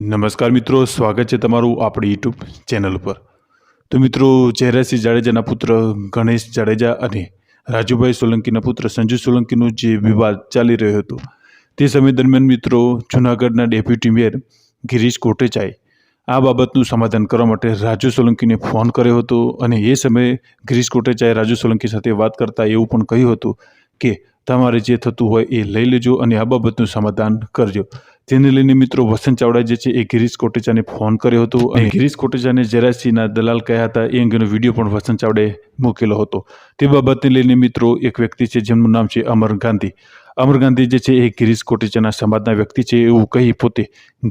નમસ્કાર મિત્રો, સ્વાગત છે તમારું આપણી યુટ્યુબ ચેનલ ઉપર. તો મિત્રો જયરાજસિંહ જાડેજાના પુત્ર ગણેશ જાડેજા અને રાજુભાઈ સોલંકીના પુત્ર સંજુ સોલંકીનો જે વિવાદ ચાલી રહ્યો હતો, તે સમય દરમિયાન મિત્રો, જૂનાગઢના ડેપ્યુટી મેયર ગિરીશ કોટેચાએ આ બાબતનું સમાધાન કરવા માટે રાજુ સોલંકીને ફોન કર્યો હતો અને એ સમયે ગિરીશ કોટેચાએ રાજુ સોલંકી સાથે વાત કરતા એવું પણ કહ્યું હતું કે, તમારે જે થતું હોય એ લઈ લેજો અને આ બાબતનું સમાધાન કરજો. તેને લઈને મિત્રો વસંત ચાવડા જે છે એ ગિરીશ કોટેચાને ફોન કર્યો હતો અને ગિરીશ કોટેચાને જરાસીના દલાલ કહ્યા હતા એ અંગેનો વીડિયો પણ વસંત ચાવડાએ મૂકેલો હતો. તે બાબતને લઈને મિત્રો એક વ્યક્તિ છે જેમનું નામ છે અમર ગાંધી. અમર ગાંધી જે છે એ ગિરીશ કોટેચાના સમાજના વ્યક્તિ છે એવું કહી પોતે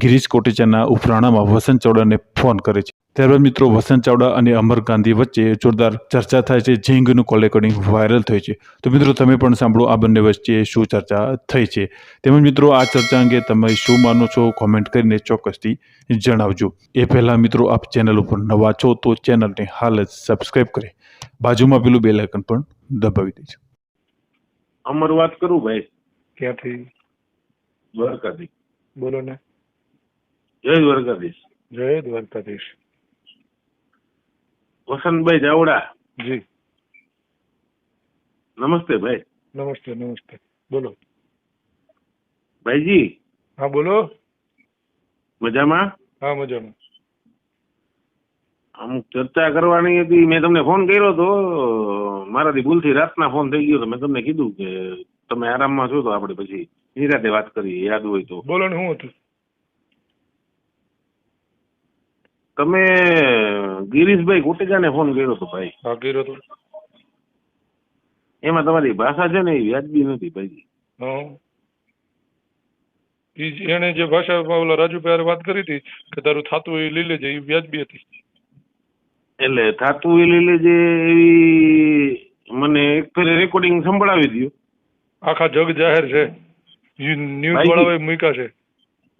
ગિરીશ કોટેચાના ઉપરાણામાં વસંત ચાવડાને ફોન કરે છે. ત્યારબાદ મિત્રો વસંત ચાવડા અને અમર ગાંધી વચ્ચે જોરદાર ચર્ચા થાય છે. જે અંગેનું કોલ રેકોર્ડિંગ વાયરલ થઈ છે. તો મિત્રો તમે પણ સાંભળો આ બંને વચ્ચે શું ચર્ચા થઈ છે. તેમજ મિત્રો આ ચર્ચા અંગે તમે શું માનો છો? કોમેન્ટ કરીને ચોક્કસથી જણાવજો. એ પહેલાં મિત્રો આપ ચેનલ ઉપર નવા છો તો ચેનલને હાલ જ સબસ્ક્રાઈબ કરી. બાજુમાં પેલું બેલ આઇકન પણ દબાવી દેજો. અમર વાત કરું ભાઈ? ક્યાંથી? દ્વારકાધીશ. બોલો ને. જય દ્વારકાધીશ. જય દ્વારકાધીશ. વસંતભાઈ જાવડા. જી. નમસ્તે ભાઈ. નમસ્તે નમસ્તે. બોલો. ભાઈજી. હા બોલો. મજામાં? હા મજામાં. અમુક ચર્ચા કરવાની હતી મેં તમને ફોન કર્યો હતો મારાથી ભૂલથી રાતના ફોન થઈ ગયો તો મેં તમને કીધું કે તમે આરામમાં છો તો આપણે પછી નિરાતે વાત કરીએ યાદ હોય તો. બોલો ને શું હતું? તમે ગિરીશભાઈ કોટેજાને ફોન કર્યો હતો ભાઈ. હા કર્યો હતો. એમાં તમારી ભાષા છે ને એ વ્યાજબી નથી ભાઈ હા. ઈ જે ભાષામાં ઓલા રાજુભાઈ વાત કરી હતી કે તારું થાતું એ લઈ લેજે એ વ્યાજબી હતી. એટલે થાતું એ લઈ લેજે એવી મને એક ફેરે રેકોર્ડિંગ સંભળાવી દો આખા જગ જાહેર છે. ન્યૂઝ. વાળાએ મૂક્યા છે.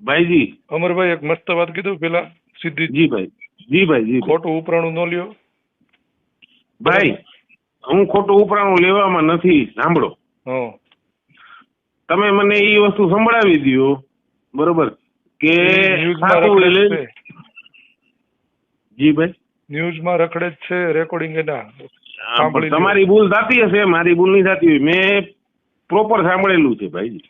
ભાઈજી. અમરભાઈ એક મસ્ત વાત કીધું પેલા. સીધી જી ભાઈ. જી ભાઈ જી ખોટું ઉપરાણું ન લ્યો. ભાઈ હું ખોટું ઉપરાણું લેવામાં નથી સાંભળો. તમે મને એ વસ્તુ સંભળાવી દો બરોબર કે જ ભાઈ. ન્યૂઝમાં રખડે જ છે રેકોર્ડિંગ એના. તમારી ભૂલ થતી હશે મારી ભૂલ નહીં થતી હોય. મેં પ્રોપર સાંભળેલું છે ભાઈ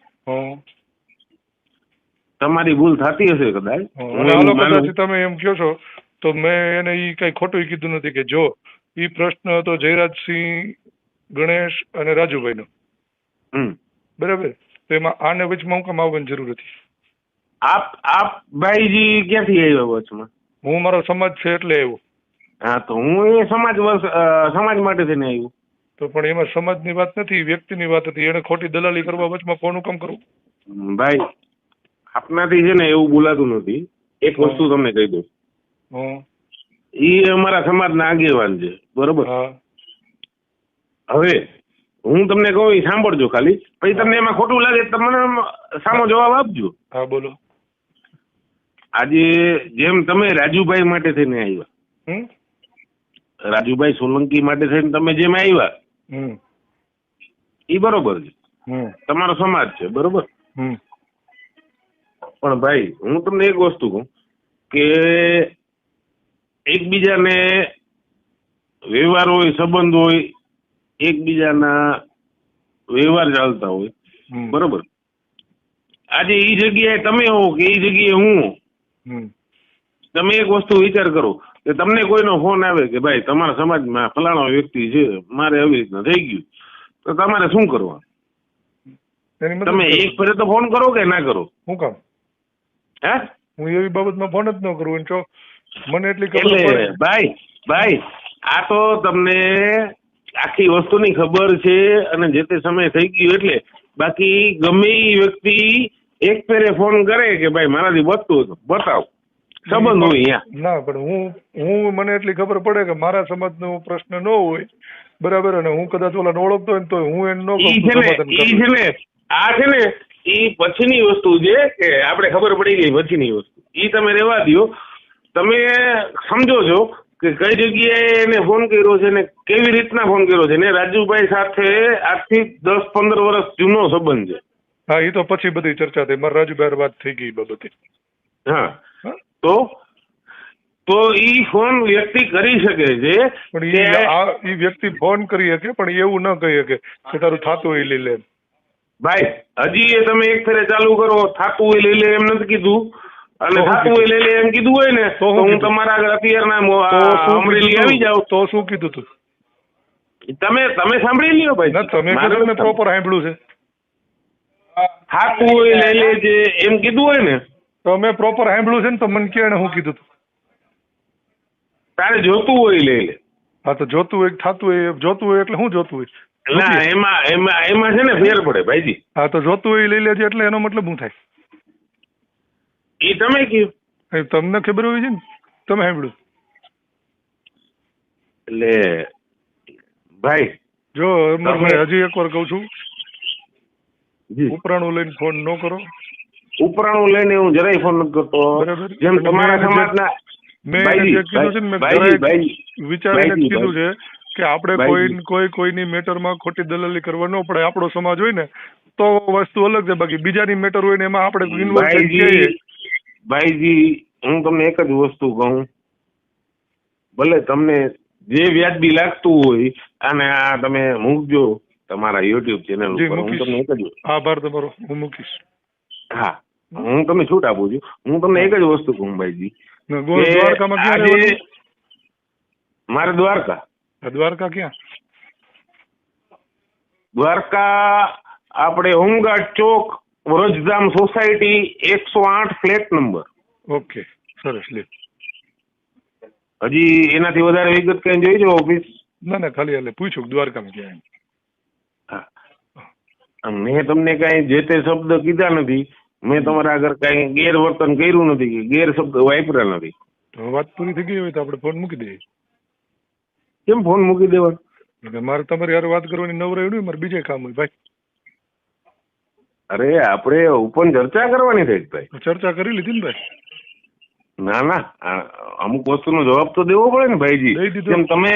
તમારી ભૂલ થતી હશે કદાચ. તમે એમ કહો છો તો મેં એને એ કઈ ખોટું કીધું નથી કે જો એ પ્રશ્ન હતો જયરાજસિંહ ગણેશ અને રાજુભાઈ નો બરાબર? તો એમાં આને વચમાં હું કામ આવવાની જરૂર હતી? આપ આપ ભાઈજી ક્યાંથી આવ્યા વચમાં? હું મારો સમાજ છે એટલે આવ્યો. હા તો હું એ સમાજ સમાજ માટે થઈને આવ્યો. તો પણ એમાં સમાજની વાત નથી વ્યક્તિની વાત હતી. એને ખોટી દલાલી કરવા વચમાં કોનું કામ કરવું? ભાઈ આપનાથી છે ને એવું બોલાતું નથી. એક વસ્તુ તમને કહી દઉં. એ અમારા સમાજના આગેવાન છે. બરોબર? હવે હું તમને કહું સાંભળજો ખાલી. પછી તમને એમાં ખોટું લાગે તમને સામો જવાબ આપજો. હા બોલો. આજે જેમ તમે રાજુભાઈ માટે થઈને આવ્યા. રાજુભાઈ સોલંકી માટે થઈને તમે જેમ આવ્યા. એ ઈ બરોબર છે. તમારો સમાજ છે બરોબર? પણ ભાઈ હું તમને એક વસ્તુ કહું કે એકબીજાને વ્યવહાર હોય સંબંધ હોય એકબીજાના વ્યવહાર ચાલતા હોય. બરોબર? આજે એ જગ્યાએ તમે હો કે ઈ જગ્યાએ હું તમે એક વસ્તુ વિચાર કરો કે તમને કોઈનો ફોન આવે કે ભાઈ તમારા સમાજમાં ફલાણો વ્યક્તિ છે મારે આવી રીતના થઈ ગયું તો તમારે શું કરવાનું? તમે એક ફરે તો ફોન કરો કે ના કરો? શું કામ? હે? હું એવી બાબતમાં ફોન જ ન કરું જો મને એટલી ખબર એટલે ભાઈ ભાઈ આ તો તમને આખી વસ્તુની ખબર છે અને જે તે સમય થઈ ગયું એટલે બાકી ગમે વ્યક્તિ એક ફેરે ફોન કરે કે ભાઈ મારાથી બચતું હતું બતાવ. સંબંધ હોય અહીંયા ના પણ હું હું મને એટલી ખબર પડે કે મારા સમાજનો પ્રશ્ન ન હોય બરાબર? અને હું કદાચ ઓલાને ઓળખતો હોય ને તો હું એને ન કહું છે ને. છે ને આ છે ને ઈ પછીની વસ્તુ છે કે આપણે ખબર પડી ગઈ પછીની વસ્તુ. ઈ તમે રહેવા દો તમે સમજો છો કે કઈ જગ્યાએ એને ફોન કર્યો છે ને કેવી રીતના ફોન કર્યો છે ને રાજુભાઈ સાથે આજથી દસ પંદર વર્ષ જૂનો સંબંધ છે. હા એ તો પછી બધી ચર્ચા થઈ. મારા રાજુભાઈ વાત થઈ ગઈ એ બાબતે. હા. તો તો ઈ ફોન વ્યક્તિ કરી શકે છે પણ ઈ વ્યક્તિ ફોન કરી શકે પણ એવું ન કહી શકે કે તારું થાતું હોય એ લઈ લે. ભાઈ હજી એ તમે એક ફેરે ચાલુ કરો. થાતું એ લઈ લે એમ નથી કીધું. અને એ થાતું હોય લઈ લે એમ કીધું હોય ને તો હું તમારા આગળ અત્યારના અમરેલી આવી જાઉં. તો શું કીધું તું? તમે તમે સાંભળી લ્યો ભાઈ. ના તમે કીધું મેં પ્રોપર સાંભળ્યું છે. થાતું એ લઈ લેજે એમ કીધું હોય ને. તો મેં પ્રોપર સાંભળ્યું છે ને તો મને કે હું કીધું તું? તારે જોતું હોય લઈ લે. હા તો જોતું હોય થાતું હોય જોતું હોય એટલે શું જોતું હોય? ના એમાં એમાં એમાં છે ને ફેર પડે ભાઈજી. હા તો જોતું હોય લઈ લેજે એટલે એનો મતલબ શું થાય. એ તમે કયું તમને ખબર હોય છે ને તમે સાંભળ્યું એટલે ભાઈ જો અમરભાઈ હજી એકવાર કહું છું. ઉપરાણું લઈને ફોન ન કરો. ઉપરાણું લઈને હું જરાય ફોન નથી કરતો. જેમ તમારા સમાજના મેં જે કીધું છે ને મેં જરાય વિચારીને કીધું છે. કે આપણે કોઈ કોઈ કોઈની મેટરમાં ખોટી દલાલી કરવા ન પડે આપણો સમાજ હોય ને તો વસ્તુ અલગ છે. બાકી બીજાની મેટર હોય ને એમાં આપણે ઇન્વોલ્વ ભાઈજી હું તમને એક જ વસ્તુ કહું. ભલે તમને જે વ્યાજબી લાગતું હોય અને આ તમે મૂકજો તમારા યુટ્યુબ ચેનલ ઉપર. હું તમને એક જ આભાર તમારો. હું મૂકીશ. હા હું તમને છૂટ આપું છું. હું તમને એક જ વસ્તુ કહું ભાઈજી? મારે દ્વારકા. દ્વારકા ક્યાં? દ્વારકા આપણે હોમગાર્ડ ચોક વ્રજધામ સોસાયટી એકસો આઠ ફ્લેટ નંબર. ઓકે સરસ લે. હજી એનાથી વધારે વિગત કઈ જોઈ છે ઓફિસ? ના ના ખાલી એટલે પૂછ્યું દ્વારકામાં ક્યાં હા. મેં તમને કઈ જે તે શબ્દ કીધા નથી મેં તમારા આગળ કઈ ગેરવર્તન કર્યું નથી કે ગેર શબ્દ વાપર્યા નથી. વાત પૂરી થઈ ગઈ હોય તો આપણે ફોન મૂકી દઈએ. કેમ ફોન મૂકી દેવાનો મારે તમારી યાર વાત કરવાની નવરાઈ હોય મારે બીજે કામ હોય ભાઈ. અરે આપણે ઓપન ચર્ચા કરવાની થઈ ભાઈ. ચર્ચા કરી લીધી ને ભાઈ? ના ના અમુક વસ્તુનો જવાબ તો દેવો પડે ને ભાઈજી. જેમ તમે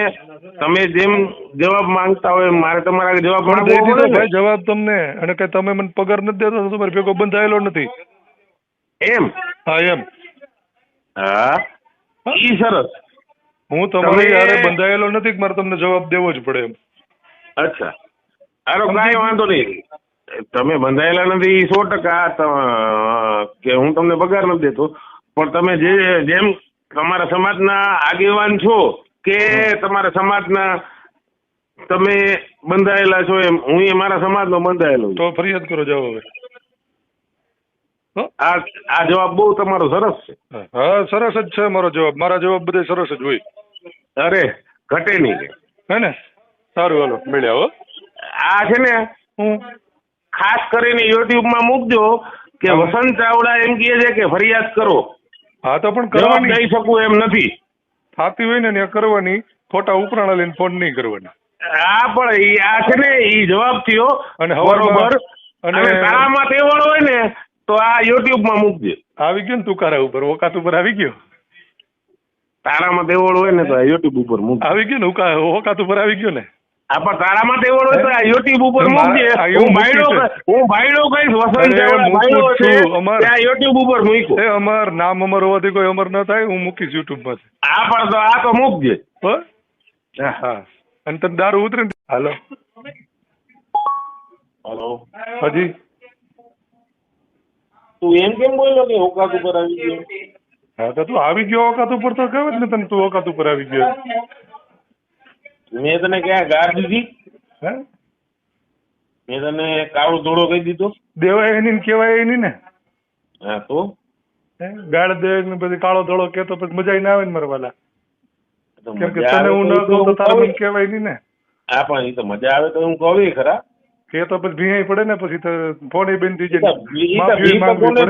તમે જેમ જવાબ માંગતા હોય મારે તમારા જવાબ દઈ દીધો ભાઈ જવાબ તમને. અને કઈ તમે મને પગાર નથી દેતો તમારે ભેગો બંધાયેલો નથી. એમ? હા એમ. હા. ઈ સરસ. હું તમારી તમે- હારે બંધાયેલો નથી કે મારે તમને જવાબ દેવો જ પડે એમ. અચ્છા. અરે કાંઈ વાંધો નહીં. તમે બંધાયેલા નથી સો ટકા કે હું તમને પગાર નથી દેતો. પણ તમે જે જેમ તમારા સમાજના આગેવાન છો કે તમારા સમાજના તમે બંધાયેલા છો એમ હું એ મારા સમાજનો બંધાયેલો તો ફરિયાદ કરો જાઓ હવે. આ આ જવાબ બહુ તમારો સરસ છે. હા સરસ જ છે મારો જવાબ. મારા જવાબ બધે સરસ જ હોય. અરે ઘટે નહીં હે ને? સારું હાલો મળ્યા હો. આ છે ને હું? ખાસ કરીને યુટ્યુબમાં મૂકજો કે વસંત ચાવડા એમ કહે છે કે ફરિયાદ કરો. હા તો પણ કરવાની. જઈ શકું એમ નથી. થતી હોય ને કરવાની. ખોટા ઉપરાણા લઈને ફોન નહીં કરવાની. આ પણ એ આ છે ને એ જવાબ થયો અને બરોબર. અને- અને તારામાં તેવડ હોય ને તો આ યુટ્યુબમાં મૂકજે. આવી ગયો ને તુકારા ઉપર ઓકાત ઉપર આવી ગયો? તારામાં દેવળ હોય ને તો આ યુટ્યુબ ઉપર મૂકજે આવી ગયું ને? ઉકા ઓકાત ઉપર આવી ગયો ને? આ પણ તારામાં દેવળ હોય તો આ યુટ્યુબ ઉપર મૂકજે. હું બાયડો. હું બાયડો કઈ વસંત ચાવડા બાયડો છે અમાર- આ યુટ્યુબ ઉપર મૂકો એ અમાર નામ અમર હોવાથી કોઈ અમર ન થાય હું મૂકીશ યુટ્યુબ પર આ પણ તો આ તો મૂકજે. હો? હા. હા. અને તને દારૂ ઉતરે ને? હાલો. હલો. હજી. તું એમ કેમ બોલ્યો કે હોકાત ઉપર આવી ગયો? હા તો તું આવી ગયો ઓકાત ઉપર તો જ ને તને તું ઓકાત ઉપર આવી ગયો? મેં તને ક્યાં ગાર દીધી? હે? મેં તને કાળો ધોળો કહી દીધો. દેવાય એની કહેવાય એની ને? હા તો? ગાળ દે ને પછી કાળો ધોળો કે તો પછી મજા ના આવે ને મરવાલા. કેમ કે તને હું ન કહું તો તારે મને કહેવાય નહીં ને? હા પણ એ તો મજા આવે તો હું કહું ખરા. કે તો પછી ભીહાઈ પડે ને પછી ફોન બંધ થઈ જાય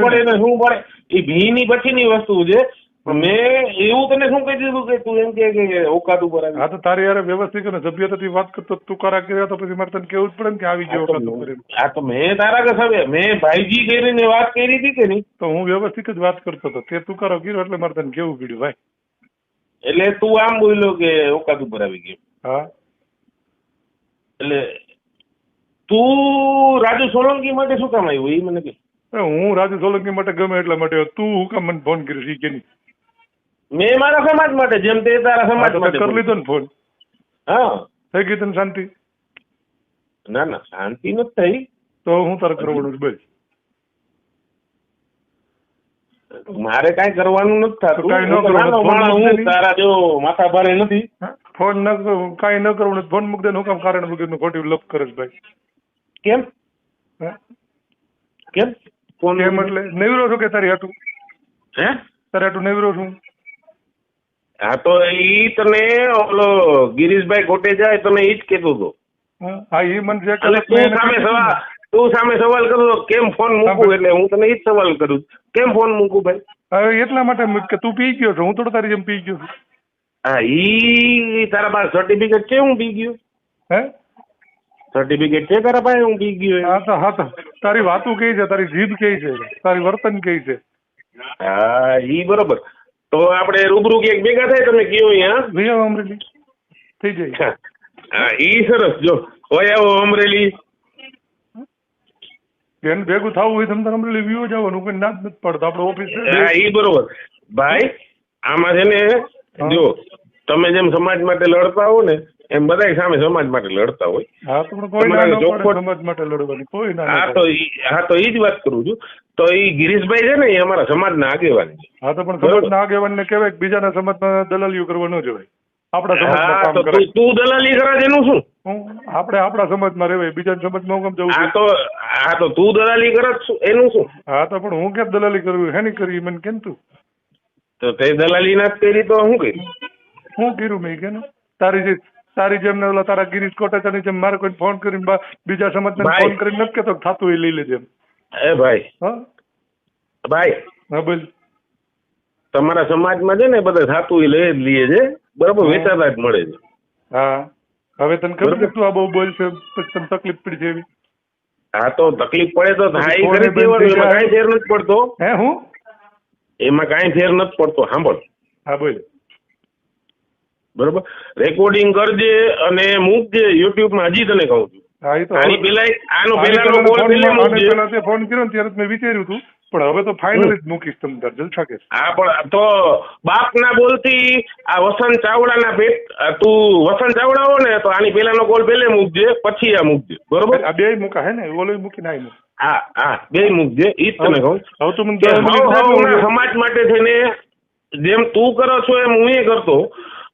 પડે. ને શું પડે? એ ભી ની પછીની વસ્તુ છે. મેં એવું તને શું કહી દીધું કે તું એમ કે ઓકાત ઉપર આવી. હા તો તારી યાર વ્યવસ્થિત અને સભ્યતાથી વાત કરતો તું કરા કર્યા તો પછી મારે તને કેવું જ પડે ને કે આવી ગયો ઓકાત ઉપર તો મેં તારા કે સાહેબ મેં ભાઈજી કરીને વાત કરી હતી કે નહીં? તો હું વ્યવસ્થિત જ વાત કરતો હતો. તે તું કરો કર્યો એટલે મારે તને કેવું પડ્યું ભાઈ? એટલે તું આમ બોલ્યો કે ઓકાત ઉપર આવી ગયો. હા. એટલે તું રાજુ સોલંકી માટે શું કામ આવ્યું? એ મને કે. હું રાજુ સોલંકી માટે ગમે એટલા માટે તું હું કામ મને ફોન કર્યો કે નહીં. મેં મારા સમાજ માટે જેમ તે તારા સમાજ માટે કરી લીધો ને ફોન હા. થઈ ગઈ તને શાંતિ? ના ના શાંતિ નથી થઈ. તો હું તારે કરવાનું બોલ મારે કઈ કરવાનું નથી હું. તારા જો માથા ભારે નથી. ફોન ન કઈ કાંઈ ન કરવું ફોન મૂક દે હું કામ કારણ મૂકી ખોટી લપ કરે ભાઈ. કેમ? કેમ? ફોન કેમ એટલે નેવરો છો કે તારી હાટું? હે? તારી હાટું નેવરો છું. હા તો ઈ તને ઓલો ગિરીશભાઈ કોટેચા એ તને ઈ જ કહેતો હતો. હા ઈ મને જે એટલે તું સામે સવાલ તું સામે સવાલ કરો કેમ ફોન મૂકું? એટલે હું તને ઈ જ સવાલ કરું. કેમ ફોન મૂકું ભાઈ? હવે એટલા માટે કે તું પી ગયો છો હું થોડો તારી જેમ પી ગયો છું. હા ઈ તારા પાસે સર્ટિફિકેટ છે હું પી ગયો. હે? સર્ટિફિકેટ છે કરે ભાઈ હું પી ગયો હા તો હા તો. તારી વાતું કઈ છે? તારી જીભ કઈ છે? તારી વર્તન કઈ છે? હા ઈ બરોબર. તો આપણે રૂબરૂ ક્યાંક ભેગા થાય? તમે કયો અહીંયા? વિયો અમરેલી. થઈ જાય. હા. ઈ સરસ. જો હોય આવો અમરેલી. બેન ભેગું થવું હોય તમે અમરેલી વ્યૂ જવાનું. કોઈ ના નથી પડતો. આપણે ઓફિસ હા ઈ બરોબર. ભાઈ આમાં છે ને જો તમે જેમ સમાજ માટે લડતા હો ને એમ બધાય સામે સમાજ માટે લડતા હોય. હા તો કોઈ ના તમારે ન પડે ચોખ્ખો- સમાજ માટે લડવાની કોઈ ના હા તો. હા ઈ જ વાત કરું છું. તો એ ગિરીશભાઈ છે ને એ અમારા સમાજના આગેવાન છે. હા તો પણ. સમાજના આગેવાનને કહેવાય બીજાના સમાજમાં દલાલીઓ કરવા ન જવાય. આપણા સમાજમાં હા કામ તું દલાલી કરે એનું શું? આપણે આપણા સમાજમાં રહેવાય બીજાના સમાજમાં હું કેમ જવું હા તો હા તો તું દલાલી કરે એનું શું? હા તો પણ હું કેમ દલાલી કરવી હેની કરી મને કેમ તું? તો તે દલાલી ના કરી તો શું કર્યું હું કર્યું મેં કે તારી જે તારી જેમ ને ઓલા તારા ગિરીશ કોટેચાની જેમ મારે કોઈ ફોન કરીને બીજા સમાજને. ફોન કરીને નથી કેતો થતું એ લઈ લેજે એ ભાઈ. હા? ભાઈ. હા બોલ. તમારા સમાજમાં છે ને બધા સાતું લઈ જ લઈએ છે. બરાબર વેચાતા જ મળે છે. હા. હવે તને ખબર છે તું આ બહુ બોલ છે પછી તને તકલીફ પડી છે હા તો તકલીફ પડે તો થાય કરી દેવાનું એમાં કઈ કાંઈ ફેર નથી પડતો. હે હું? એમાં કાંઈ ફેર નથી પડતો. સાંભળ. હા બોલ. બરોબર? રેકોર્ડિંગ કરજે અને મૂકજે યુટ્યુબમાં હજી તને કહું છું. આની પેલા આનો પેલાનો બોલ પેલે માં- મૂકજે. પેલા તે ફોન કર્યો ને ત્યારે મેં વિચાર્યું હતું પણ હવે તો ફાઇનલ જ મૂકીશ તમ દર્જલ જલસા હા પણ તો બાપના બોલથી આ વસંત ચાવડાના પેટ તું વસંત ચાવડા હો ને તો આની પેલાનો કોલ પેલે મૂકજે પછી આ મૂકજે. બરોબર? આ બે મૂકા હે ને? ઓલો મૂકીને આ મૂક. હા હા બે મૂકજે ઈ જ તને કહું. હવે તું મને ને સમાજ માટે થઈને જેમ તું કરો છો એમ હું એ કરતો.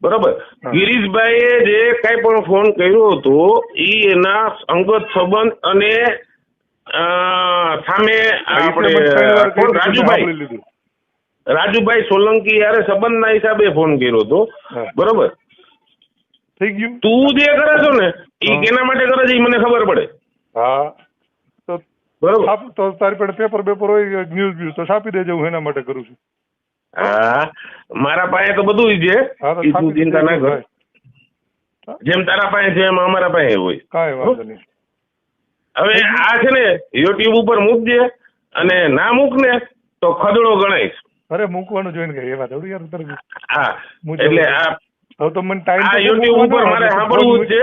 બરોબર. ગિરીશભાઈએ જે કઈ પણ ફોન કર્યો હતો એ એના અંગત સંબંધ અને સામે આપણે રાજુભાઈ. રાજુભાઈ સોલંકી યારે સંબંધના હિસાબે ફોન કર્યો હતો. બરોબર? થઈ ગયું? તું જે કરે છો ને એ. કેના માટે કરે છે ઈ મને ખબર પડે. હા. તો બરોબર? તો તારી પાસે પેપર પેપર હોય ન્યૂઝ બ્યુઝ તો છાપી દેજે હું એના માટે કરું છું. હા. મારા પાસે તો બધું છે. તું ચિંતા ના કર જેમ તારા પાસે છે એમ અમારા પાસે હોય. કાંઈ વાંધો નહીં. હવે આ છે ને યુટ્યુબ ઉપર મૂકજે અને ના મૂક ને તો ખદડો ગણાઈશ. અરે મૂકવાનું જોઈને ગઈ એ વાત થોડી યાર ઉતર હા. એટલે આ હવે તો મને ટાઈમ આ યુટ્યુબ ઉપર મારે સાંભળવું છે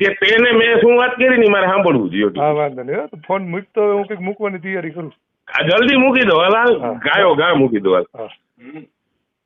કે તેને મેં શું વાત કરી ની મારે સાંભળવું છે હા વાંધો નહીં. ફોન મૂકતો હું કંઈક મૂકવાની તૈયારી કરું. જલ્દી મૂકી દો હાલ. ગાયો ગા મૂકી દો હાલ હા.